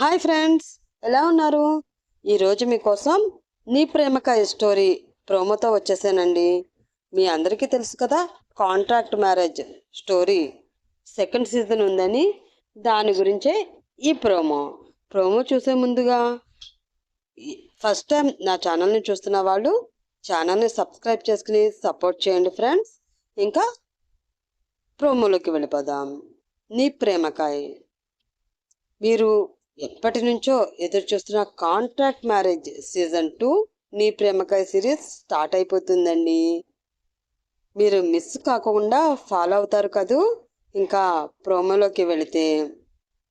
Hi friends ఎలా ఉన్నారు? ఈరోజు మీకోసం నీ ప్రేమకాయ స్టోరీ ప్రోమోతో వచ్చేసానండి. మీ అందరికీ తెలుసు కదా contract marriage story. Second season ఉందని దాని గురించే ఈ ప్రోమో. ప్రోమో చూసే ముందుగా ఫస్ట్ టైం నా ఛానల్ని చూస్తున్న వాళ్ళు ఛానల్ని సబ్స్క్రైబ్ చేసుకుని సపోర్ట్ చేయండి ఫ్రెండ్స్. ఇంకా ప్రోమోలోకి వెళ్ళిపోదాం. నీ ప్రేమకాయ మీరు ఎప్పటి నుంచో ఎదురు చూస్తున్న కాంట్రాక్ట్ మ్యారేజ్ సీజన్ టూ నీ ప్రేమకాయ సిరీస్ స్టార్ట్ అయిపోతుందండి. మీరు మిస్ కాకుండా ఫాలో అవుతారు కదూ? ఇంకా ప్రోమోలోకి వెళితే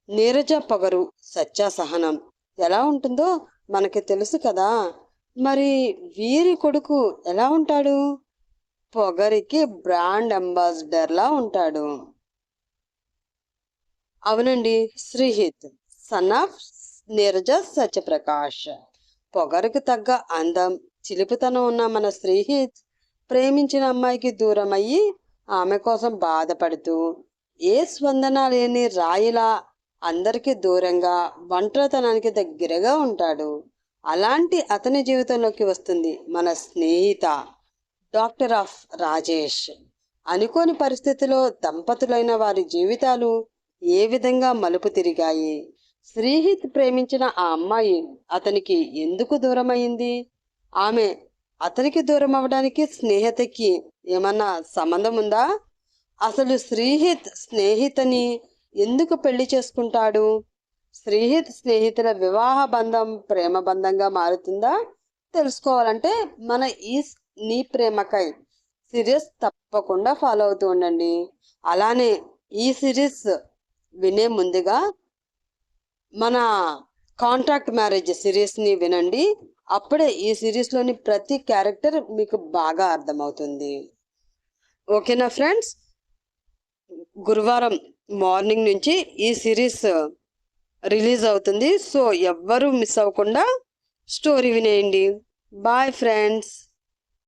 నీరజ పొగరు సత్యా సహనం ఎలా ఉంటుందో మనకి తెలుసు కదా. మరి వీరి కొడుకు ఎలా ఉంటాడు? పొగరికి బ్రాండ్ అంబాసిడర్లా ఉంటాడు. అవునండి శ్రీహిత్. సన్ ఆఫ్ నీరజ సత్యప్రకాష్ పొగరుకు తగ్గ అందం చిలిపితనం ఉన్న మన శ్రీహిత్ ప్రేమించిన అమ్మాయికి దూరం అయ్యి ఆమె కోసం బాధపడుతూ ఏ స్పందన లేని రాయిలా అందరికీ దూరంగా ఒంటరితనానికి దగ్గరగా ఉంటాడు. అలాంటి అతని జీవితంలోకి వస్తుంది మన స్నేహిత డాక్టర్ ఆఫ్ రాజేష్. అనుకోని పరిస్థితిలో దంపతులైన వారి జీవితాలు ఏ విధంగా మలుపు తిరిగాయి? శ్రీహిత్ ప్రేమించిన ఆ అమ్మాయి అతనికి ఎందుకు దూరమైంది? ఆమె అతనికి దూరం అవడానికి స్నేహితకి ఏమన్నా సంబంధం ఉందా? అసలు శ్రీహిత్ స్నేహితని ఎందుకు పెళ్ళి చేసుకుంటాడు? శ్రీహిత్ స్నేహితుల వివాహ బంధం ప్రేమ బంధంగా మారుతుందా? తెలుసుకోవాలంటే మన ఈ నీ ప్రేమకై సిరీస్ తప్పకుండా ఫాలో అవుతూ ఉండండి. అలానే ఈ సిరీస్ వినే ముందుగా మన కాంట్రాక్ట్ మ్యారేజ్ సిరీస్ని వినండి. అప్పుడే ఈ సిరీస్లోని ప్రతి క్యారెక్టర్ మీకు బాగా అర్థమవుతుంది. ఓకేనా ఫ్రెండ్స్? గురువారం మార్నింగ్ నుంచి ఈ సిరీస్ రిలీజ్ అవుతుంది. సో ఎవ్వరూ మిస్ అవ్వకుండా స్టోరీ వినేయండి. Bye friends.